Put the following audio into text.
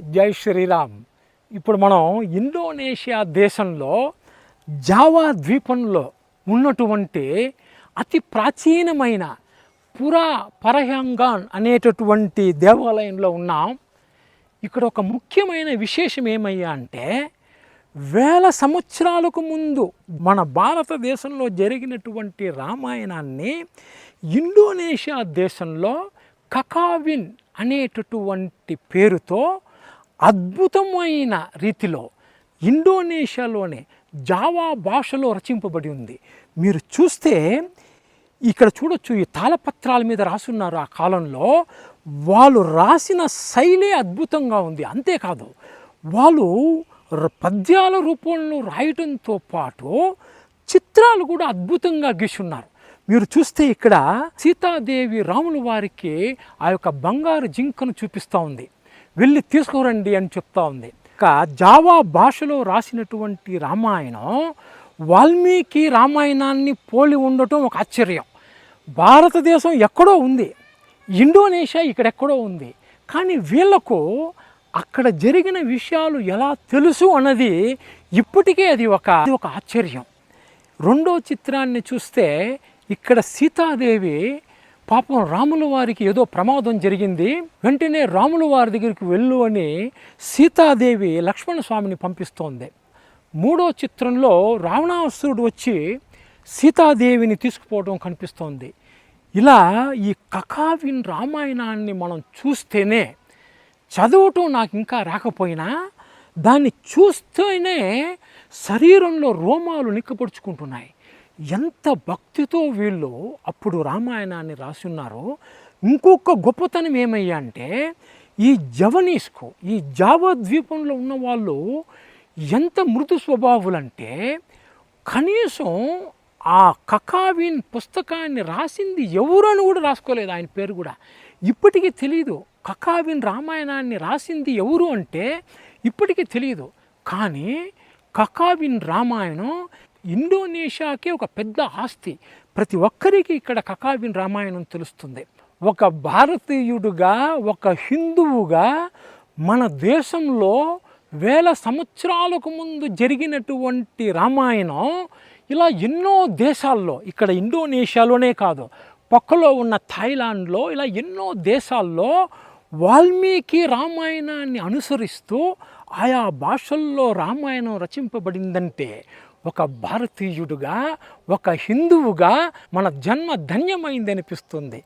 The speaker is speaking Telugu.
జై శ్రీరామ్. ఇప్పుడు మనం ఇండోనేషియా దేశంలో జావా ద్వీపంలో ఉన్నటువంటి అతి ప్రాచీనమైన పురా పరహంగాన్ అనేటటువంటి దేవాలయంలో ఉన్నాం. ఇక్కడ ఒక ముఖ్యమైన విశేషం ఏమయ్యా అంటే వేల సంవత్సరాలకు ముందు మన భారతదేశంలో జరిగినటువంటి రామాయణాన్ని ఇండోనేషియా దేశంలో కకావిన్ అనేటటువంటి పేరుతో అద్భుతమైన రీతిలో ఇండోనేషియాలోనే జావా భాషలో రచింపబడి ఉంది. మీరు చూస్తే ఇక్కడ చూడొచ్చు ఈ తాళపత్రాల మీద రాసున్నారు ఆ కాలంలో. వాళ్ళు రాసిన శైలే అద్భుతంగా ఉంది. అంతేకాదు వాళ్ళు పద్యాల రూపంలో రాయటంతో పాటు చిత్రాలు కూడా అద్భుతంగా గీసున్నారు. మీరు చూస్తే ఇక్కడ సీతాదేవి రాముల వారికి ఆ యొక్క బంగారు జింకను చూపిస్తూ ఉంది. వెళ్ళి తీసుకురండి అని చెప్తా ఉంది. ఇక జావా భాషలో రాసినటువంటి రామాయణం వాల్మీకి రామాయణాన్ని పోలి ఉండటం ఒక ఆశ్చర్యం. భారతదేశం ఎక్కడో ఉంది ఇండోనేషియా ఇక్కడెక్కడో ఉంది కానీ వీళ్ళకు అక్కడ జరిగిన విషయాలు ఎలా తెలుసు అన్నది ఇప్పటికే అది ఒక అది ఒక ఆశ్చర్యం. రెండో చిత్రాన్ని చూస్తే ఇక్కడ సీతాదేవి పాపం రాముల వారికి ఏదో ప్రమాదం జరిగింది. వెంటనే రాముల వారి దగ్గరికి వెళ్ళు అని సీతాదేవి లక్ష్మణ స్వామిని పంపిస్తోంది. మూడో చిత్రంలో రావణాసురుడు వచ్చి సీతాదేవిని తీసుకుపోవడం కనిపిస్తోంది. ఇలా ఈ కకావిన్ రామాయణాన్ని మనం చూస్తేనే చదవటం నాకు ఇంకా రాకపోయినా దాన్ని చూస్తేనే శరీరంలో రోమాలు నిక్కపరుచుకుంటున్నాయి ఎంత భక్తితో వీళ్ళు అప్పుడు రామాయణాన్ని రాసున్నారో ఇంకొక గొప్పతనం ఏమయ్యా అంటే ఈ జవనీస్కు ఈ జావా ద్వీపంలో ఉన్న వాళ్ళు ఎంత మృదు స్వభావులంటే కనీసం ఆ కకావిన్ పుస్తకాన్ని రాసింది ఎవరని కూడా రాసుకోలేదు ఆయన పేరు కూడా. ఇప్పటికీ తెలియదు కకావిన్ రామాయణాన్ని రాసింది ఎవరు అంటే ఇప్పటికీ తెలియదు కానీ కకావిన్ రామాయణం ఇండోనేషియాకే ఒక పెద్ద ఆస్తి. ప్రతి ఒక్కరికి ఇక్కడ కకావిన్ రామాయణం తెలుస్తుంది. ఒక భారతీయుడుగా ఒక హిందువుగా మన దేశంలో వేల సంవత్సరాలకు ముందు జరిగినటువంటి రామాయణం ఇలా ఎన్నో దేశాల్లో ఇక్కడ ఇండోనేషియాలోనే కాదు పక్కలో ఉన్న థాయిలాండ్లో ఇలా ఎన్నో దేశాల్లో వాల్మీకి రామాయణాన్ని అనుసరిస్తూ ఆయా భాషల్లో రామాయణం రచింపబడిందంటే ఒక భారతీయుడుగా ఒక హిందువుగా మన జన్మ ధన్యమైంది అనిపిస్తుంది